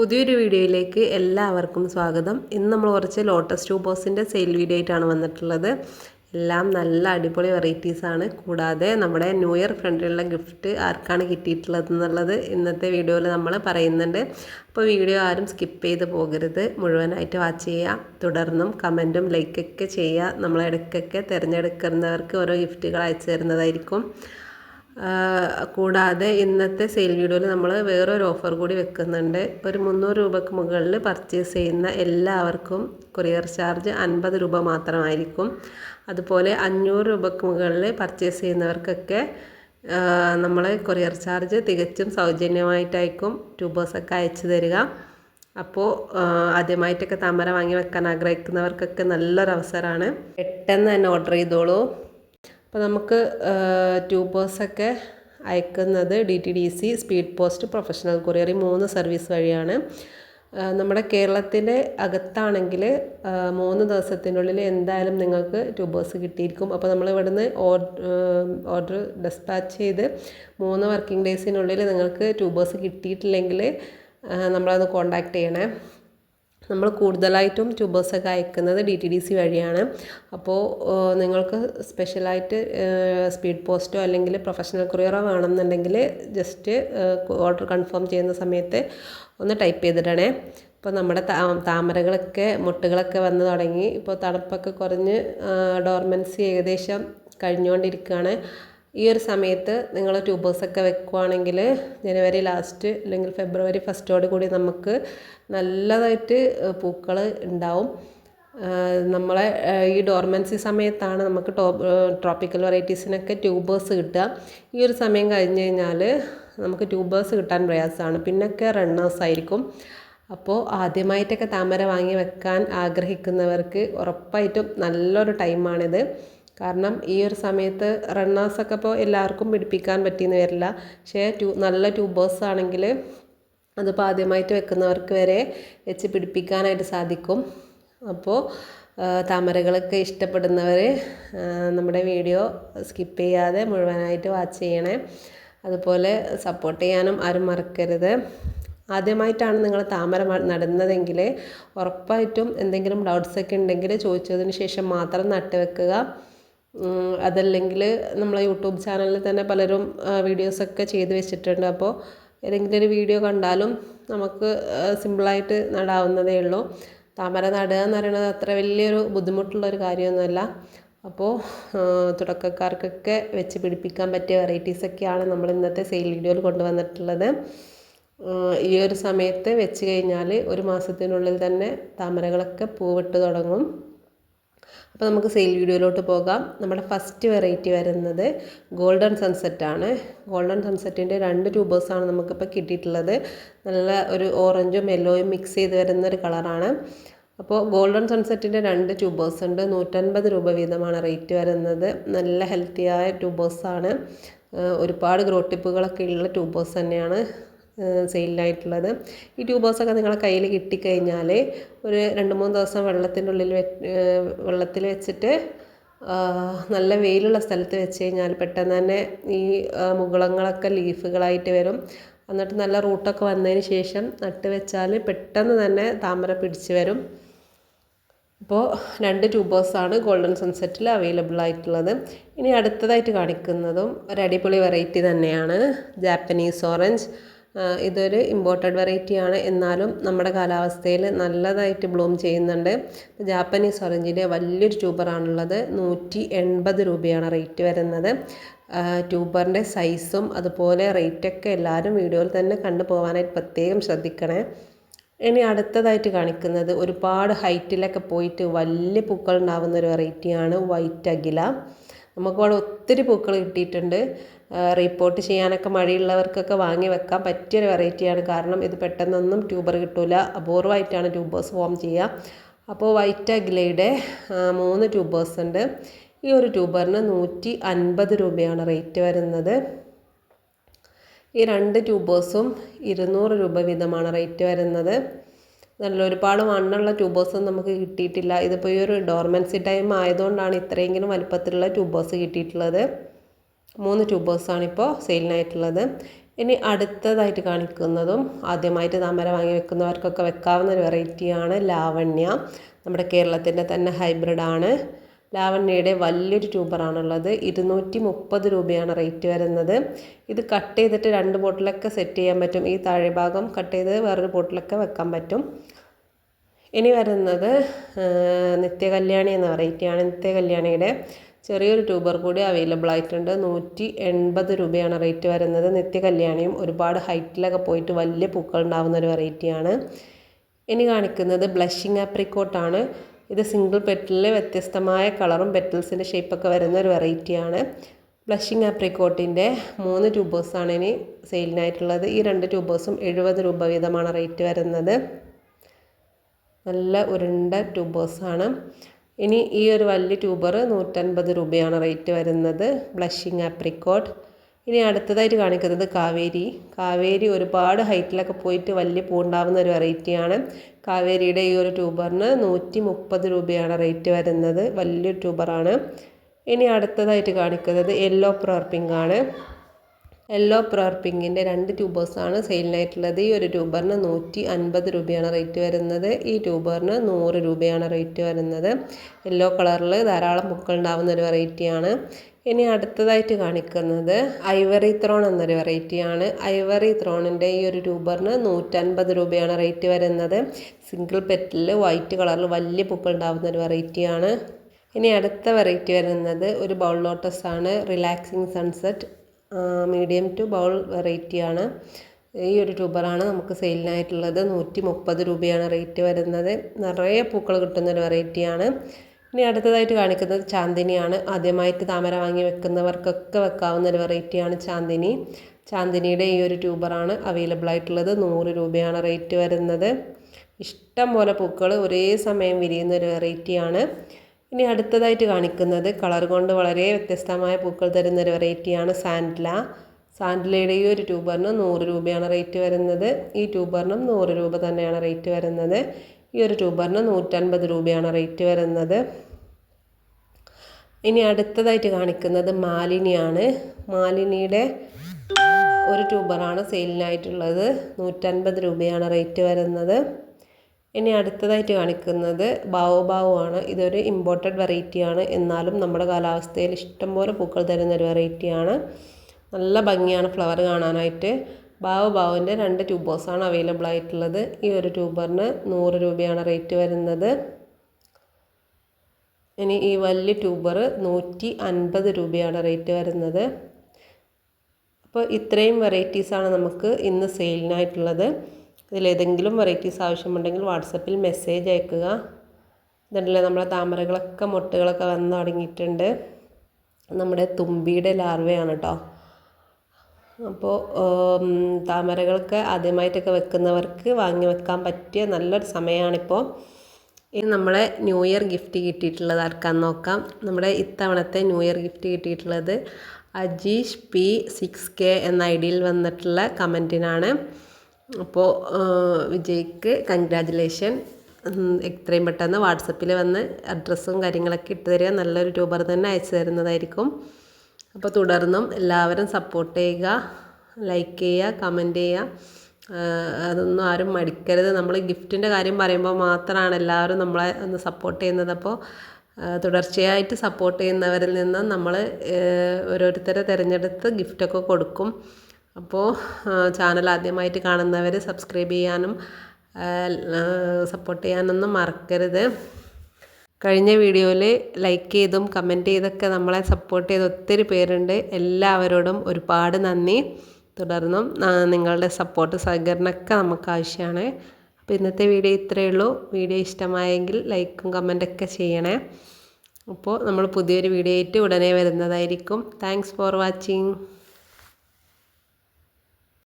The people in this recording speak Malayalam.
പുതിയൊരു വീഡിയോയിലേക്ക് എല്ലാവർക്കും സ്വാഗതം. ഇന്ന് നമ്മൾ കുറച്ച് ലോട്ടസ് ട്യൂബേഴ്സിന്റെ സെയിൽ വീഡിയോ ആയിട്ടാണ് വന്നിട്ടുള്ളത്. എല്ലാം നല്ല അടിപൊളി വെറൈറ്റീസാണ് കൂടാതെ നമ്മുടെ ന്യൂ ഇയർ ഫ്രണ്ടിലുള്ള ഗിഫ്റ്റ് ആർക്കാണ് കിട്ടിയിട്ടുള്ളത് എന്നുള്ളത് ഇന്നത്തെ വീഡിയോയിൽ നമ്മൾ പറയുന്നുണ്ട്. അപ്പോൾ വീഡിയോ ആരും സ്കിപ്പ് ചെയ്ത് പോകരുത്. മുഴുവനായിട്ട് വാച്ച് ചെയ്യുക. തുടർന്നും കമന്റും ലൈക്കൊക്കെ ചെയ്യുക. നമ്മളിടയ്ക്കൊക്കെ തിരഞ്ഞെടുക്കുന്നവർക്ക് ഓരോ ഗിഫ്റ്റുകൾ അയച്ചു തരുന്നതായിരിക്കും. കൂടാതെ ഇന്നത്തെ സെയിൽ വീഡിയോയിൽ നമ്മൾ വേറൊരു ഓഫർ കൂടി വെക്കുന്നുണ്ട്. ഒരു മുന്നൂറ് രൂപയ്ക്ക് മുകളിൽ പർച്ചേസ് ചെയ്യുന്ന എല്ലാവർക്കും കൊറിയർ ചാർജ് അൻപത് രൂപ മാത്രമായിരിക്കും. അതുപോലെ അഞ്ഞൂറ് രൂപയ്ക്ക് മുകളിൽ പർച്ചേസ് ചെയ്യുന്നവർക്കൊക്കെ നമ്മൾ കൊറിയർ ചാർജ് തികച്ചും സൗജന്യമായിട്ടായിരിക്കും ട്യൂബേഴ്സൊക്കെ അയച്ചു തരിക. അപ്പോൾ ആദ്യമായിട്ടൊക്കെ താമര വാങ്ങി വെക്കാൻ ആഗ്രഹിക്കുന്നവർക്കൊക്കെ നല്ലൊരു അവസരമാണ് പെട്ടെന്ന് തന്നെ ഓർഡർ ചെയ്തോളൂ. അപ്പോൾ നമുക്ക് ട്യൂബേഴ്സൊക്കെ അയക്കുന്നത് D T D C speed post professional courier ഈ മൂന്ന് സർവീസ് വഴിയാണ്. നമ്മുടെ കേരളത്തിന്റെ അകത്താണെങ്കിൽ മൂന്ന് ദിവസത്തിനുള്ളിൽ എന്തായാലും നിങ്ങൾക്ക് ട്യൂബേഴ്സ് കിട്ടിയിരിക്കും. അപ്പോൾ നമ്മൾ ഇവിടുന്ന് ഓർഡർ ഡെസ്പാച്ച് ചെയ്ത് മൂന്ന് വർക്കിംഗ് ഡേയ്സിനുള്ളിൽ നിങ്ങൾക്ക് ട്യൂബേഴ്സ് കിട്ടിയിട്ടില്ലെങ്കിൽ നമ്മളത് കോണ്ടാക്ട് ചെയ്യണേ. നമ്മൾ കൂടുതലായിട്ടും ട്യൂബേഴ്സൊക്കെ അയക്കുന്നത് ഡി ടി ഡി സി വഴിയാണ്. അപ്പോൾ നിങ്ങൾക്ക് സ്പെഷ്യലായിട്ട് സ്പീഡ് പോസ്റ്റോ അല്ലെങ്കിൽ പ്രൊഫഷണൽ കൊറിയറോ വേണമെന്നുണ്ടെങ്കിൽ ജസ്റ്റ് ഓർഡർ കൺഫേം ചെയ്യുന്ന സമയത്ത് ഒന്ന് ടൈപ്പ് ചെയ്തിടണേ. ഇപ്പോൾ നമ്മുടെ താമരകളൊക്കെ മുട്ടുകളൊക്കെ വന്ന് തുടങ്ങി. ഇപ്പോൾ തണുപ്പൊക്കെ കുറഞ്ഞ് ഡോർമെൻസി ഏകദേശം കഴിഞ്ഞുകൊണ്ടിരിക്കുകയാണ്. ഈ ഒരു സമയത്ത് നിങ്ങൾ ട്യൂബേഴ്സൊക്കെ വെക്കുവാണെങ്കിൽ ജനുവരി ലാസ്റ്റ് അല്ലെങ്കിൽ ഫെബ്രുവരി ഫസ്റ്റോട് കൂടി നമുക്ക് നല്ലതായിട്ട് പൂക്കൾ ഉണ്ടാവും. നമ്മളെ ഈ ഡോർമൻസി സമയത്താണ് നമുക്ക് ടോ ട്രോപ്പിക്കൽ വെറൈറ്റീസിനൊക്കെ ട്യൂബേഴ്സ് കിട്ടുക. ഈ ഒരു സമയം കഴിഞ്ഞ് കഴിഞ്ഞാൽ നമുക്ക് ട്യൂബേഴ്സ് കിട്ടാൻ പ്രയാസമാണ്. പിന്നൊക്കെ റണ്ണേഴ്സ് ആയിരിക്കും. അപ്പോൾ ആദ്യമായിട്ടൊക്കെ താമര വാങ്ങി വെക്കാൻ ആഗ്രഹിക്കുന്നവർക്ക് ഉറപ്പായിട്ടും നല്ലൊരു ടൈമാണിത് കാരണം ഈ ഒരു സമയത്ത് റണ്ണേഴ്സൊക്കെ ഇപ്പോൾ എല്ലാവർക്കും പിടിപ്പിക്കാൻ പറ്റിയെന്ന് വരില്ല. പക്ഷേ ട്യൂ നല്ല ട്യൂബേഴ്സ് ആണെങ്കിൽ അതിപ്പോൾ ആദ്യമായിട്ട് വെക്കുന്നവർക്ക് വരെ വെച്ച് പിടിപ്പിക്കാനായിട്ട് സാധിക്കും. അപ്പോൾ താമരകളൊക്കെ ഇഷ്ടപ്പെടുന്നവർ നമ്മുടെ വീഡിയോ സ്കിപ്പ് ചെയ്യാതെ മുഴുവനായിട്ട് വാച്ച് ചെയ്യണേ. അതുപോലെ സപ്പോർട്ട് ചെയ്യാനും ആരും മറക്കരുത്. ആദ്യമായിട്ടാണ് നിങ്ങൾ താമര നടുന്നതെങ്കിൽ ഉറപ്പായിട്ടും എന്തെങ്കിലും ഡൗട്ട്സൊക്കെ ഉണ്ടെങ്കിൽ ചോദിച്ചതിന് ശേഷം മാത്രം നട്ട് വെക്കുക അതല്ലെങ്കിൽ നമ്മളെ യൂട്യൂബ് ചാനലിൽ തന്നെ പലരും വീഡിയോസൊക്കെ ചെയ്ത് വെച്ചിട്ടുണ്ട്. അപ്പോൾ ഏതെങ്കിലും ഒരു വീഡിയോ കണ്ടാലും നമുക്ക് സിമ്പിളായിട്ട് നടാവുന്നതേ ഉള്ളൂ. താമര നടുക എന്ന് പറയുന്നത് അത്ര വലിയൊരു ബുദ്ധിമുട്ടുള്ളൊരു കാര്യമൊന്നുമല്ല. അപ്പോൾ തുടക്കക്കാർക്കൊക്കെ വെച്ച് പിടിപ്പിക്കാൻ പറ്റിയ വെറൈറ്റീസൊക്കെയാണ് നമ്മൾ ഇന്നത്തെ സെയിൽ വീഡിയോയിൽ കൊണ്ടുവന്നിട്ടുള്ളത്. ഈ ഒരു സമയത്ത് വെച്ച് കഴിഞ്ഞാൽ ഒരു മാസത്തിനുള്ളിൽ തന്നെ താമരകളൊക്കെ പൂവിട്ട് തുടങ്ങും. അപ്പോൾ നമുക്ക് സെയിൽ വീഡിയോയിലോട്ട് പോകാം. നമ്മുടെ ഫസ്റ്റ് വെറൈറ്റി വരുന്നത് ഗോൾഡൻ സൺസെറ്റാണ് ഗോൾഡൻ സൺസെറ്റിന്റെ രണ്ട് ട്യൂബേഴ്സാണ് നമുക്കിപ്പോൾ കിട്ടിയിട്ടുള്ളത്. നല്ല ഒരു ഓറഞ്ചും യെല്ലോയും മിക്സ് ചെയ്ത് വരുന്ന ഒരു കളറാണ്. അപ്പോൾ ഗോൾഡൻ സൺസെറ്റിന്റെ രണ്ട് ട്യൂബേഴ്സ് ഉണ്ട്. നൂറ്റൻപത് രൂപ വീതമാണ് റേറ്റ് വരുന്നത്. നല്ല ഹെൽത്തിയായ ട്യൂബേഴ്സാണ്. ഒരുപാട് ഗ്രോട്ടിപ്പുകളൊക്കെ ഉള്ള ട്യൂബേഴ്സ് തന്നെയാണ്. സെയിലിനായിട്ടുള്ളത് ഈ ട്യൂബോസൊക്കെ നിങ്ങളെ കയ്യിൽ കിട്ടിക്കഴിഞ്ഞാൽ ഒരു രണ്ട് മൂന്ന് ദിവസം വെള്ളത്തിന്റെ ഉള്ളിൽ വെള്ളത്തിൽ വെച്ചിട്ട് നല്ല വെയിലുള്ള സ്ഥലത്ത് വെച്ച് കഴിഞ്ഞാൽ പെട്ടെന്ന് തന്നെ ഈ മുകുളങ്ങളൊക്കെ ലീഫുകളായിട്ട് വരും. എന്നിട്ട് നല്ല റൂട്ടൊക്കെ വന്നതിന് ശേഷം നട്ട് വെച്ചാൽ പെട്ടെന്ന് തന്നെ താമര പിടിച്ചു വരും. അപ്പോൾ രണ്ട് ട്യൂബേഴ്സാണ് ഗോൾഡൻ സൺസെറ്റിൽ അവൈലബിൾ ആയിട്ടുള്ളത് ഇനി അടുത്തതായിട്ട് കാണിക്കുന്നതും ഒരു അടിപൊളി വെറൈറ്റി തന്നെയാണ് ജാപ്പനീസ് ഓറഞ്ച്. ഇതൊരു ഇമ്പോർട്ടഡ് വെറൈറ്റിയാണ് എന്നാലും നമ്മുടെ കാലാവസ്ഥയിൽ നല്ലതായിട്ട് ബ്ലൂം ചെയ്യുന്നുണ്ട്. ജാപ്പനീസ് ഓറഞ്ചിന്റെ വലിയൊരു ട്യൂബറാണുള്ളത് നൂറ്റി എൺപത് രൂപയാണ് റേറ്റ് വരുന്നത്. ട്യൂബറിന്റെ സൈസും അതുപോലെ റേറ്റൊക്കെ എല്ലാവരും വീഡിയോയിൽ തന്നെ കണ്ടു പോകാനായിട്ട് പ്രത്യേകം ശ്രദ്ധിക്കണേ. ഇനി അടുത്തതായിട്ട് കാണിക്കുന്നത് ഒരുപാട് ഹൈറ്റിലൊക്കെ പോയിട്ട് വലിയ പൂക്കൾ ഉണ്ടാകുന്ന ഒരു വെറൈറ്റിയാണ് വൈറ്റ് അഗില നമുക്കവിടെ ഒത്തിരി പൂക്കൾ കിട്ടിയിട്ടുണ്ട്. റിപ്പോർട്ട് ചെയ്യാനൊക്കെ മഴയുള്ളവർക്കൊക്കെ വാങ്ങി വെക്കാൻ പറ്റിയൊരു വെറൈറ്റിയാണ്. കാരണം ഇത് പെട്ടെന്നൊന്നും ട്യൂബർ കിട്ടില്ല അപൂർവമായിട്ടാണ് ട്യൂബേഴ്സ് ഫോം ചെയ്യുക. അപ്പോൾ വൈറ്റ് അഗ്ലയുടെ മൂന്ന് ട്യൂബേഴ്സ് ഉണ്ട്. ഈ ഒരു ട്യൂബറിന് നൂറ്റി അൻപത് രൂപയാണ് റേറ്റ് വരുന്നത്. ഈ രണ്ട് ട്യൂബേഴ്സും ഇരുന്നൂറ് രൂപ വീതമാണ് റേറ്റ് വരുന്നത്. നല്ല ഒരുപാട് മണ്ണുള്ള ട്യൂബേഴ്സും നമുക്ക് കിട്ടിയിട്ടില്ല. ഇതിപ്പോൾ ഈ ഒരു ഡോർമൻസി ടൈം ആയതുകൊണ്ടാണ് ഇത്രയെങ്കിലും വലുപ്പത്തിലുള്ള ട്യൂബേഴ്സ് കിട്ടിയിട്ടുള്ളത്. മൂന്ന് ട്യൂബേഴ്സാണ് ഇപ്പോൾ സെയിലിനായിട്ടുള്ളത്. ഇനി അടുത്തതായിട്ട് കാണിക്കുന്നതും ആദ്യമായിട്ട് താമര വാങ്ങി വെക്കുന്നവർക്കൊക്കെ വെക്കാവുന്ന ഒരു വെറൈറ്റിയാണ് ലാവണ്യ. നമ്മുടെ കേരളത്തിന്റെ തന്നെ ഹൈബ്രിഡാണ്. ലാവണ്യയുടെ വലിയൊരു ട്യൂബറാണുള്ളത്. ഇരുന്നൂറ്റി മുപ്പത് രൂപയാണ് റേറ്റ് വരുന്നത്. ഇത് കട്ട് ചെയ്തിട്ട് രണ്ട് ബോട്ടിലൊക്കെ സെറ്റ് ചെയ്യാൻ പറ്റും. ഈ താഴെ ഭാഗം കട്ട് ചെയ്ത് വേറൊരു ബോട്ടിലൊക്കെ വെക്കാൻ പറ്റും. ഇനി വരുന്നത് നിത്യകല്യാണി എന്ന വെറൈറ്റിയാണ് നിത്യകല്യാണിയുടെ. ചെറിയൊരു ട്യൂബർ കൂടി അവൈലബിൾ ആയിട്ടുണ്ട്. നൂറ്റി എൺപത് രൂപയാണ് റേറ്റ് വരുന്നത്. നിത്യ കല്യാണിയും ഒരുപാട് ഹൈറ്റിലൊക്കെ പോയിട്ട് വലിയ പൂക്കൾ ഉണ്ടാകുന്ന ഒരു വെറൈറ്റിയാണ് ഇനി കാണിക്കുന്നത് ബ്ലഷിങ് ആപ്രിക്കോട്ടാണ് ഇത് സിംഗിൾ പെറ്റലിൽ വ്യത്യസ്തമായ കളറും പെറ്റൽസിന്റെ ഷേപ്പൊക്കെ വരുന്ന ഒരു വെറൈറ്റിയാണ് ബ്ലഷിങ് ആപ്രിക്കോട്ടിന്റെ മൂന്ന് ട്യൂബേഴ്സാണ് ഇനി സെയിലിനായിട്ടുള്ളത് ഈ രണ്ട് ട്യൂബേഴ്സും എഴുപത് രൂപ വീതമാണ് റേറ്റ് വരുന്നത്. നല്ല ഉരുണ്ട ട്യൂബേഴ്സാണ് ഇനി ഈ ഒരു വലിയ ട്യൂബർ നൂറ്റൻപത് രൂപയാണ് റേറ്റ് വരുന്നത്. ബ്ലഷിങ് ആപ്രിക്കോട്ട് ഇനി അടുത്തതായിട്ട് കാണിക്കുന്നത് കാവേരി. കാവേരി ഒരുപാട് ഹൈറ്റിലൊക്കെ പോയിട്ട് വലിയ പൂണ്ടാവുന്ന ഒരു വെറൈറ്റിയാണ് കാവേരിയുടെ ഈ ഒരു ട്യൂബറിന് നൂറ്റി മുപ്പത് രൂപയാണ് റേറ്റ് വരുന്നത്. വലിയ ട്യൂബറാണ്. ഇനി അടുത്തതായിട്ട് കാണിക്കുന്നത് യെല്ലോ പ്രർ പിങ്ക് ആണ്. യെല്ലോ പ്രവർ പിങ്കിന്റെ രണ്ട് ട്യൂബേഴ്സാണ് സെയിലിനായിട്ടുള്ളത് ഈ ഒരു ട്യൂബറിന് നൂറ്റി അൻപത് രൂപയാണ് റേറ്റ് വരുന്നത്. ഈ ട്യൂബറിന് നൂറ് രൂപയാണ് റേറ്റ് വരുന്നത്. യെല്ലോ കളറിൽ ധാരാളം പൂക്കൾ ഉണ്ടാകുന്ന ഒരു വെറൈറ്റിയാണ് ഇനി അടുത്തതായിട്ട് കാണിക്കുന്നത് ഐവറി ത്രോൺ എന്നൊരു വെറൈറ്റിയാണ് ഐവറി ത്രോണിന്റെ ഈ ഒരു ട്യൂബറിന് നൂറ്റൻപത് രൂപയാണ് റേറ്റ് വരുന്നത്. സിംഗിൾ പെറ്റിൽ വൈറ്റ് കളറിൽ വലിയ പൂക്കൾ ഉണ്ടാകുന്ന ഒരു വെറൈറ്റിയാണ് ഇനി അടുത്ത വെറൈറ്റി വരുന്നത് ഒരു ബൗൾ ലോട്ടസ് ആണ്. Relaxing sunset medium to bowl വെറൈറ്റിയാണ് ഈ ഒരു ട്യൂബറാണ് നമുക്ക് സെയിലിനായിട്ടുള്ളത് നൂറ്റി മുപ്പത് രൂപയാണ് റേറ്റ് വരുന്നത്. നിറയെ പൂക്കൾ കിട്ടുന്നൊരു വെറൈറ്റിയാണ് ഇനി അടുത്തതായിട്ട് കാണിക്കുന്നത് ചാന്ദിനിയാണ്. ആദ്യമായിട്ട് താമര വാങ്ങി വെക്കുന്നവർക്കൊക്കെ വെക്കാവുന്ന ഒരു വെറൈറ്റിയാണ് ചാന്ദിനി. ചാന്ദിനിയുടെ ഈ ഒരു ട്യൂബറാണ് അവൈലബിൾ ആയിട്ടുള്ളത്. നൂറ് രൂപയാണ് റേറ്റ് വരുന്നത്. ഇഷ്ടം പോലെ പൂക്കൾ ഒരേ സമയം വിരിയുന്ന ഒരു വെറൈറ്റിയാണ് ഇനി അടുത്തതായിട്ട് കാണിക്കുന്നത് കളർ കൊണ്ട് വളരെ വ്യത്യസ്തമായ പൂക്കൾ തരുന്ന ഒരു വെറൈറ്റിയാണ് സാൻഡ്ല. സാൻഡ്ലയുടെ ഈ ഒരു ട്യൂബറിന് നൂറ് രൂപയാണ് റേറ്റ് വരുന്നത്. ഈ ട്യൂബറിനും നൂറ് രൂപ തന്നെയാണ് റേറ്റ് വരുന്നത്. ഈ ഒരു ട്യൂബറിന് നൂറ്റൻപത് രൂപയാണ് റേറ്റ് വരുന്നത്. ഇനി അടുത്തതായിട്ട് കാണിക്കുന്നത് മാലിനിയാണ്. മാലിനിയുടെ ഒരു ട്യൂബറാണ് സെയിലിനായിട്ടുള്ളത് നൂറ്റൻപത് രൂപയാണ് റേറ്റ് വരുന്നത്. ഇനി അടുത്തതായിട്ട് കാണിക്കുന്നത് ബാവോ ബാവോ ആണ് ഇതൊരു ഇമ്പോർട്ടഡ് വെറൈറ്റിയാണ് എന്നാലും നമ്മുടെ കാലാവസ്ഥയിൽ ഇഷ്ടംപോലെ പൂക്കൾ തരുന്ന ഒരു വെറൈറ്റിയാണ് നല്ല ഭംഗിയാണ് ഫ്ലവർ കാണാനായിട്ട്. ബാവോ ബാവോന്റെ രണ്ട് ട്യൂബേഴ്സാണ് അവൈലബിൾ ആയിട്ടുള്ളത്. ഈ ഒരു ട്യൂബറിന് നൂറ് രൂപയാണ് റേറ്റ് വരുന്നത്. ഇനി ഈ വലിയ ട്യൂബർ നൂറ്റി അൻപത് രൂപയാണ് റേറ്റ് വരുന്നത്. അപ്പോൾ ഇത്രയും വെറൈറ്റീസാണ് നമുക്ക് ഇന്ന് സെയിലിനായിട്ടുള്ളത് ഇതിലേതെങ്കിലും വെറൈറ്റീസ് ആവശ്യമുണ്ടെങ്കിൽ വാട്സപ്പിൽ മെസ്സേജ് അയക്കുക. ഇതുണ്ടല്ലേ നമ്മളെ താമരകളൊക്കെ മുട്ടുകളൊക്കെ വന്ന് തുടങ്ങിയിട്ടുണ്ട് നമ്മുടെ തുമ്പിയുടെ ലാർവയാണ് കേട്ടോ അപ്പോൾ താമരകളൊക്കെ ആദ്യമായിട്ടൊക്കെ വെക്കുന്നവർക്ക് വാങ്ങി വെക്കാൻ പറ്റിയ നല്ലൊരു സമയമാണിപ്പോൾ ഇനി നമ്മളെ ന്യൂ ഇയർ ഗിഫ്റ്റ് കിട്ടിയിട്ടുള്ളത് ആർക്കാൻ നോക്കാം. നമ്മുടെ ഇത്തവണത്തെ ന്യൂ ഇയർ ഗിഫ്റ്റ് കിട്ടിയിട്ടുള്ളത് അജീഷ് പി സിക്സ് കെ എന്ന ഐ ഡിയിൽ വന്നിട്ടുള്ള കമന്റിനാണ് അപ്പോൾ വിജയ്ക്ക് കൺഗ്രാജുലേഷൻ എത്രയും പെട്ടെന്ന് വാട്സപ്പിൽ വന്ന് അഡ്രസ്സും കാര്യങ്ങളൊക്കെ ഇട്ട് തരിക. നല്ലൊരു ട്യൂബർ തന്നെ അയച്ചു തരുന്നതായിരിക്കും. അപ്പോൾ തുടർന്നും എല്ലാവരും സപ്പോർട്ട് ചെയ്യുക. ലൈക്ക് ചെയ്യുക കമന്റ് ചെയ്യുക. അതൊന്നും ആരും മടിക്കരുത്. നമ്മൾ ഗിഫ്റ്റിന്റെ കാര്യം പറയുമ്പോൾ മാത്രമാണ് എല്ലാവരും നമ്മളെ ഒന്ന് സപ്പോർട്ട് ചെയ്യുന്നത്. അപ്പോൾ തുടർച്ചയായിട്ട് സപ്പോർട്ട് ചെയ്യുന്നവരിൽ നിന്ന് നമ്മൾ ഓരോരുത്തരെ തിരഞ്ഞെടുത്ത് ഗിഫ്റ്റൊക്കെ കൊടുക്കും. അപ്പോൾ ചാനൽ ആദ്യമായിട്ട് കാണുന്നവർ സബ്സ്ക്രൈബ് ചെയ്യാനും സപ്പോർട്ട് ചെയ്യാനൊന്നും മറക്കരുത്. കഴിഞ്ഞ വീഡിയോയിൽ ലൈക്ക് ചെയ്തും കമന്റ് ചെയ്തൊക്കെ നമ്മളെ സപ്പോർട്ട് ചെയ്ത ഒത്തിരി പേരുണ്ട്. എല്ലാവരോടും ഒരുപാട് നന്ദി. തുടർന്നും നിങ്ങളുടെ സപ്പോർട്ട് സഹകരണമൊക്കെ നമുക്ക് ആവശ്യമാണ്. അപ്പോൾ ഇന്നത്തെ വീഡിയോ ഇത്രയേ ഉള്ളൂ. വീഡിയോ ഇഷ്ടമായെങ്കിൽ ലൈക്കും കമന്റൊക്കെ ചെയ്യണേ. അപ്പോൾ നമ്മൾ പുതിയൊരു വീഡിയോ ആയിട്ട് ഉടനെ വരുന്നതായിരിക്കും. Thanks for watching